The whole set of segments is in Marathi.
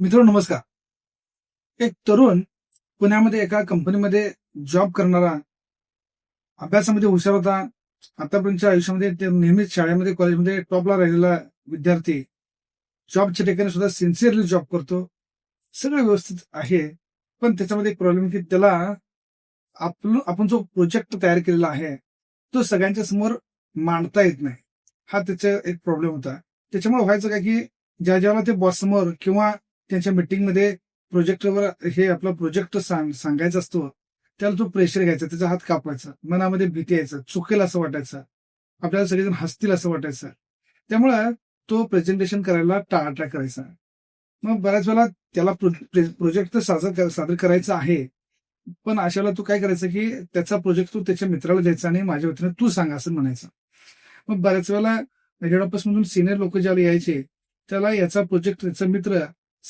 मित्र नमस्कार. एक तरुण पुण्यामध्ये एका कंपनीमध्ये जॉब करणारा अभ्यासामध्ये हुशार होता. आतापर्यंतच्या आयुष्यामध्ये ते नेहमीच शाळेमध्ये कॉलेजमध्ये टॉपला राहिलेला विद्यार्थी. जॉबच्या ठिकाणी सुद्धा सिन्सिअरली जॉब करतो. सगळं व्यवस्थित आहे पण त्याच्यामध्ये एक प्रॉब्लेम की त्याला आपण आपण जो प्रोजेक्ट तयार केलेला आहे तो सगळ्यांच्या समोर मांडता येत नाही. हा त्याचा एक प्रॉब्लेम होता. त्याच्यामुळे व्हायचं काय की ज्या ज्यावेळेला ते बॉस समोर किंवा त्यांच्या मीटिंगमध्ये प्रोजेक्टवर हे आपला प्रोजेक्ट सांग सांगायचा असतो त्याला तो प्रेशर घ्यायचा त्याचा हात कापायचा मनामध्ये भीती यायचं चुकेल असं वाटायचं आपल्याला सगळेजण हसतील असं वाटायचं. त्यामुळं तो प्रेझेंटेशन करायला टाळाटाळ करायचा. मग बऱ्याच वेळा त्याला प्रोजेक्ट तर सादर सादर करायचा आहे पण अशा वेळेला तू काय करायचं की त्याचा प्रोजेक्ट तू त्याच्या मित्राला द्यायचा आणि माझ्या वतीने तू सांग असं म्हणायचं. मग बऱ्याच वेळेला रेडिओपस मधून सिनियर लोक ज्याला यायचे त्याला याचा प्रोजेक्ट त्याचा मित्र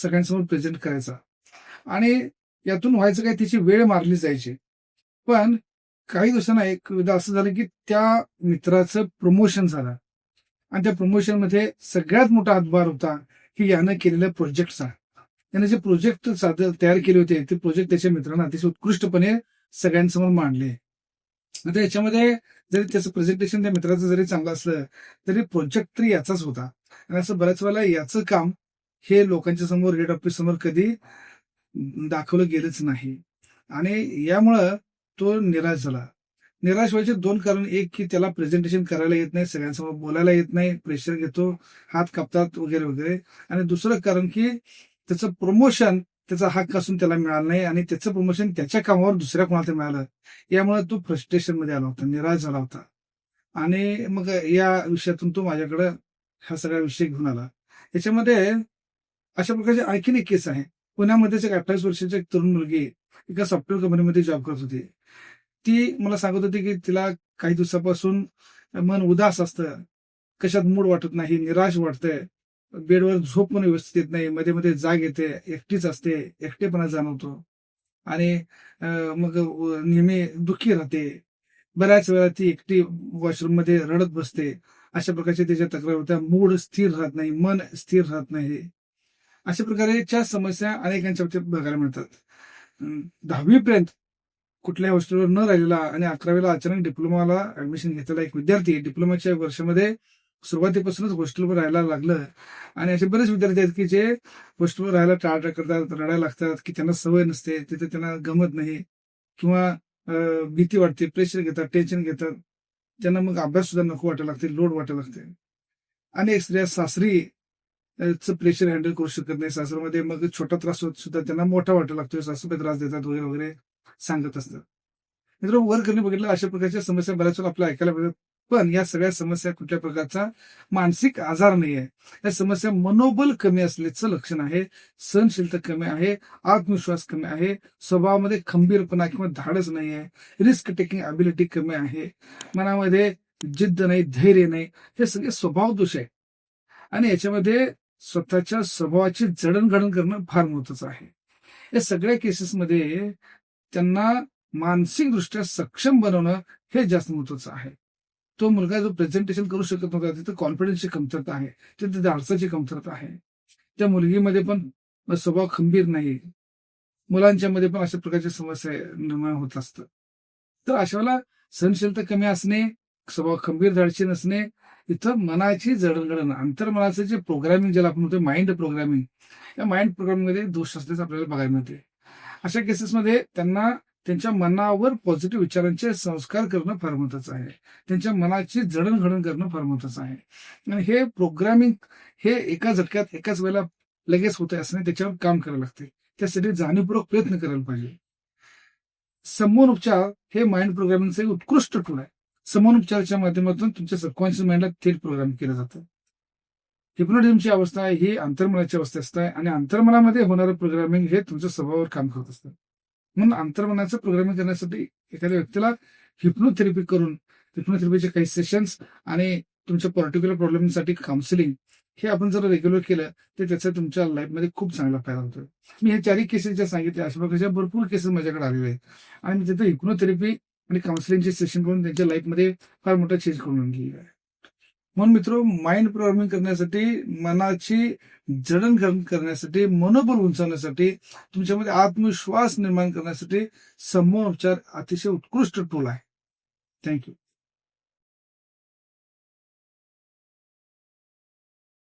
सगळ्यांसमोर प्रेझेंट करायचा. आणि यातून व्हायचं काय त्याची वेळ मारली जायची. पण काही दिवसांना एक असं झालं की त्या मित्राचं प्रमोशन झालं. आणि त्या प्रमोशनमध्ये सगळ्यात मोठा हातभार होता की यानं केलेल्या प्रोजेक्टचा त्याने जे प्रोजेक्ट तयार केले होते ते प्रोजेक्ट त्याच्या मित्रांना अतिशय उत्कृष्टपणे सगळ्यांसमोर मांडले. आता याच्यामध्ये जरी त्याचं प्रेझेंटेशन त्या मित्राचं जरी चांगलं असलं तरी प्रोजेक्ट तरी याचाच होता. आणि असं बऱ्याच वेळेला याचं काम हे लोकांच्या समोर हेड ऑफिस समोर कधी दाखवलं गेलंच नाही. आणि यामुळं तो निराश झाला. निराश व्हायचे दोन कारण. एक की त्याला प्रेझेंटेशन करायला येत नाही सगळ्यांसमोर बोलायला येत नाही प्रेशर घेतो हात कापतात वगैरे वगैरे. आणि दुसरं कारण की त्याचं प्रमोशन त्याचा हक्क असून त्याला मिळाला नाही आणि त्याचं प्रमोशन त्याच्या कामावर दुसऱ्या कोणाला मिळालं. यामुळे तो फ्रस्ट्रेशनमध्ये आला होता निराश झाला होता. आणि मग या विषयातून तो माझ्याकडे हा सगळा विषय घेऊन आला. याच्यामध्ये अशा प्रकारचे आणखीन एक केस आहे. पुण्यामध्येच एक अठ्ठावीस वर्षाची एक तरुण मुलगी एका सॉफ्टवेअर कंपनीमध्ये जॉब करत होती. ती मला सांगत होती की तिला काही दिवसापासून मन उदास असतं. कशात मूड वाटत नाही निराश वाटतंय. बेडवर झोप पण व्यवस्थित येत नाही. मध्ये मध्ये जाग येते एकटीच असते एकटेपणा जाणवतो. आणि मग नेहमी दुःखी राहते. बऱ्याच वेळा ती एकटी वॉशरूममध्ये रडत बसते. अशा प्रकारच्या त्याच्या तक्रार होत्या. मूड स्थिर राहत नाही मन स्थिर राहत नाही. अशा प्रकारेच्या समस्या अनेकांच्या बाबतीत बघायला मिळतात. दहावीपर्यंत कुठल्याही हॉस्टेलवर न राहिलेला आणि अकरावीला अचानक डिप्लोमाला ऍडमिशन घेतलेला एक विद्यार्थी डिप्लोमाच्या वर्षामध्ये सुरुवातीपासूनच हॉस्टेलवर राहायला लागलं. आणि असे बरेच विद्यार्थी आहेत की जे हॉस्टेलवर राहायला टाळटा करतात रडायला लागतात की त्यांना सवय नसते तिथे त्यांना गमत नाही किंवा भीती वाटते प्रेशर घेतात टेन्शन घेतात. त्यांना मग अभ्यास सुद्धा नको वाटायला लागते लोड वाटायला लागते. अनेक स्त्रिया सासरी प्रेशर हँडल करू शकत नाही सासरमध्ये. मग छोटा त्रास होत सुद्धा त्यांना मोठा वाटायला लागतो सासूबे त्रास देतात वगैरे वगैरे सांगत असतात. मित्र वर करणे बघितलं अशा प्रकारच्या समस्या बऱ्याच वेळा आपल्याला ऐकायला मिळतात. पण या सगळ्या समस्या कुठल्या प्रकारचा मानसिक आजार नाही आहे या समस्या मनोबल कमी असल्याचं लक्षण आहे. सहनशीलता कमी आहे. आत्मविश्वास कमी आहे. स्वभावामध्ये खंबीरपणा किंवा धाडस नाही आहे रिस्क टेकिंग अबिलिटी कमी आहे. मनामध्ये जिद्द नाही धैर्य नाही. हे सगळे स्वभाव दोष आहे. आणि याच्यामध्ये स्वतःच्या स्वभावाची जडणघडण करणं फार महत्वाचं आहे. या सगळ्या केसेसमध्ये त्यांना मानसिकदृष्ट्या सक्षम बनवणं हे जास्त महत्वाचं आहे. तो मुलगा जो प्रेझेंटेशन करू शकत नव्हता तिथं कॉन्फिडन्सची कमतरता आहे तिथे धाडसाची कमतरता आहे. त्या मुलगीमध्ये पण स्वभाव खंबीर नाही. मुलांच्या मध्ये पण अशा प्रकारच्या समस्या निर्माण होत असतात. तर अशा वेळेला सहनशीलता कमी असणे स्वभाव खंबीर धाडशी नसणे इथं मनाची जडणघडण अंतर्मनाचं जे प्रोग्रामिंग ज्याला आपण म्हणतो माइंड प्रोग्रामिंग या माइंड प्रोग्रामिंगमध्ये दोष असल्याचं आपल्याला बघायला मिळते. अशा केसेसमध्ये त्यांना त्यांच्या मनावर पॉझिटिव्ह विचारांचे संस्कार करणं फार महत्वाचं आहे. त्यांच्या मनाची जडणघडण करणं फार महत्वाचं आहे. आणि हे प्रोग्रामिंग हे एका झटक्यात एकाच वेळेला लगेच होत असं त्याच्यावर काम करायला लागते. त्यासाठी जाणीवपूर्वक प्रयत्न करायला पाहिजे. समोर उपचार हे माइंड प्रोग्रामिंगचं एक उत्कृष्ट टूल आहे. समोर उपचाराच्या माध्यमातून तुमच्या सबकॉन्शियस माइंडला थेट प्रोग्राम केलं जातं. हिप्नोटिझमची अवस्था आहे ही अंतर्मनाची अवस्था असते आणि अंतर्मनामध्ये होणारं प्रोग्रामिंग हे तुमच्या स्वभावावर काम करत असतं. म्हणून अंतर्मनाचं प्रोग्रामिंग करण्यासाठी एखाद्या व्यक्तीला हिप्नोथेरपी करून हिप्नोथेरपीचे काही सेशन्स आणि तुमच्या पर्टिक्युलर प्रॉब्लेमसाठी काउन्सिलिंग हे आपण जर रेग्युलर केलं तर त्याचा तुमच्या लाईफमध्ये खूप चांगला फायदा होतो मी हे चारही केसेस ज्या सांगितल्या अशा प्रकारच्या भरपूर केसेस माझ्याकडे आलेले आहेत. आणि मी तिथे हिप्नोथेरपी आणि काउन्सिलिंगचे सेशन करून त्यांच्या लाईफमध्ये फार मोठा चेंज करून गेलेला आहे. म्हणून मित्र माइंड प्रोग्रामिंग करण्यासाठी मनाची जडणघडण करण्यासाठी मनोबल उंचावण्यासाठी तुमच्यामध्ये आत्मविश्वास निर्माण करण्यासाठी समूह उपचार अतिशय उत्कृष्ट टूल आहे. थँक्यू